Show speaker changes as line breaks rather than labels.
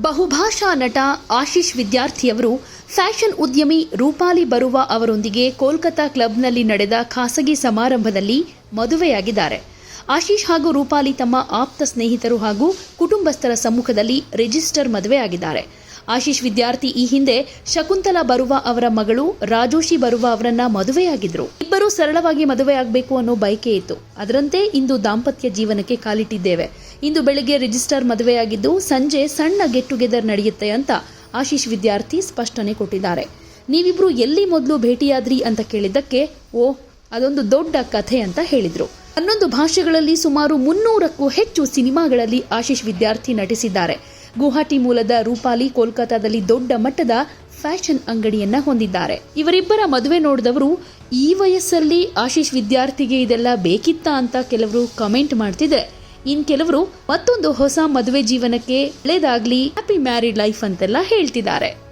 ಬಹುಭಾಷಾ ನಟ ಆಶೀಶ್ ವಿದ್ಯಾರ್ಥಿಯವರು ಫ್ಯಾಷನ್ ಉದ್ಯಮಿ ರೂಪಾಲಿ ಬರುವ ಅವರೊಂದಿಗೆ ಕೋಲ್ಕತಾ ಕ್ಲಬ್ನಲ್ಲಿ ನಡೆದ ಖಾಸಗಿ ಸಮಾರಂಭದಲ್ಲಿ ಮದುವೆಯಾಗಿದ್ದಾರೆ. ಆಶೀಶ್ ಹಾಗೂ ರೂಪಾಲಿ ತಮ್ಮ ಆಪ್ತ ಸ್ನೇಹಿತರು ಹಾಗೂ ಕುಟುಂಬಸ್ಥರ ಸಮ್ಮುಖದಲ್ಲಿ ರಿಜಿಸ್ಟರ್ ಮದುವೆಯಾಗಿದ್ದಾರೆ. ಆಶೀಶ್ ವಿದ್ಯಾರ್ಥಿ ಈ ಹಿಂದೆ ಶಕುಂತಲಾ ಬರುವ ಅವರ ಮಗಳು ರಾಜೋಶಿ ಬರುವ ಅವರನ್ನ ಮದುವೆಯಾಗಿದ್ರು. ಇಬ್ಬರು ಸರಳವಾಗಿ ಮದುವೆಯಾಗಬೇಕು ಅನ್ನೋ ಬಯಕೆ ಇತ್ತು. ಅದರಂತೆ ಇಂದು ದಾಂಪತ್ಯ ಜೀವನಕ್ಕೆ ಕಾಲಿಟ್ಟಿದ್ದೇವೆ. ಇಂದು ಬೆಳಗ್ಗೆ ರಿಜಿಸ್ಟರ್ ಮದುವೆಯಾಗಿದ್ದು ಸಂಜೆ ಸಣ್ಣ ಗೆಟ್ ಟುಗೆದರ್ ನಡೆಯುತ್ತೆ ಅಂತ ಆಶೀಶ್ ವಿದ್ಯಾರ್ಥಿ ಸ್ಪಷ್ಟನೆ ಕೊಟ್ಟಿದ್ದಾರೆ. ನೀವಿಬ್ರು ಎಲ್ಲಿ ಮೊದಲು ಭೇಟಿಯಾದ್ರಿ ಅಂತ ಕೇಳಿದ್ದಕ್ಕೆ, ಓ, ಅದೊಂದು ದೊಡ್ಡ ಕಥೆ ಅಂತ ಹೇಳಿದರು. ಹನ್ನೊಂದು ಭಾಷೆಗಳಲ್ಲಿ ಸುಮಾರು ಮುನ್ನೂರಕ್ಕೂ ಹೆಚ್ಚು ಸಿನಿಮಾಗಳಲ್ಲಿ ಆಶೀಶ್ ವಿದ್ಯಾರ್ಥಿ ನಟಿಸಿದ್ದಾರೆ. ಗುವಾಹಟಿ ಮೂಲದ ರೂಪಾಲಿ ಕೋಲ್ಕತ್ತಾದಲ್ಲಿ ದೊಡ್ಡ ಮಟ್ಟದ ಫ್ಯಾಷನ್ ಅಂಗಡಿಯನ್ನ ಹೊಂದಿದ್ದಾರೆ. ಇವರಿಬ್ಬರ ಮದುವೆ ನೋಡಿದವರು, ಈ ವಯಸ್ಸಲ್ಲಿ ಆಶೀಶ್ ವಿದ್ಯಾರ್ಥಿಗೆ ಇದೆಲ್ಲ ಬೇಕಿತ್ತಾ ಅಂತ ಕೆಲವರು ಕಮೆಂಟ್ ಮಾಡ್ತಿದ್ರೆ ಇನ್ ಕೆಲವರು ಮತ್ತೊಂದು ಹೊಸ ಮದುವೆ ಜೀವನಕ್ಕೆ ಒಳ್ಳೇದಾಗ್ಲಿ ಹ್ಯಾಪಿ ಮ್ಯಾರಿಡ್ ಲೈಫ್ ಅಂತೆಲ್ಲ ಹೇಳ್ತಿದ್ದಾರೆ.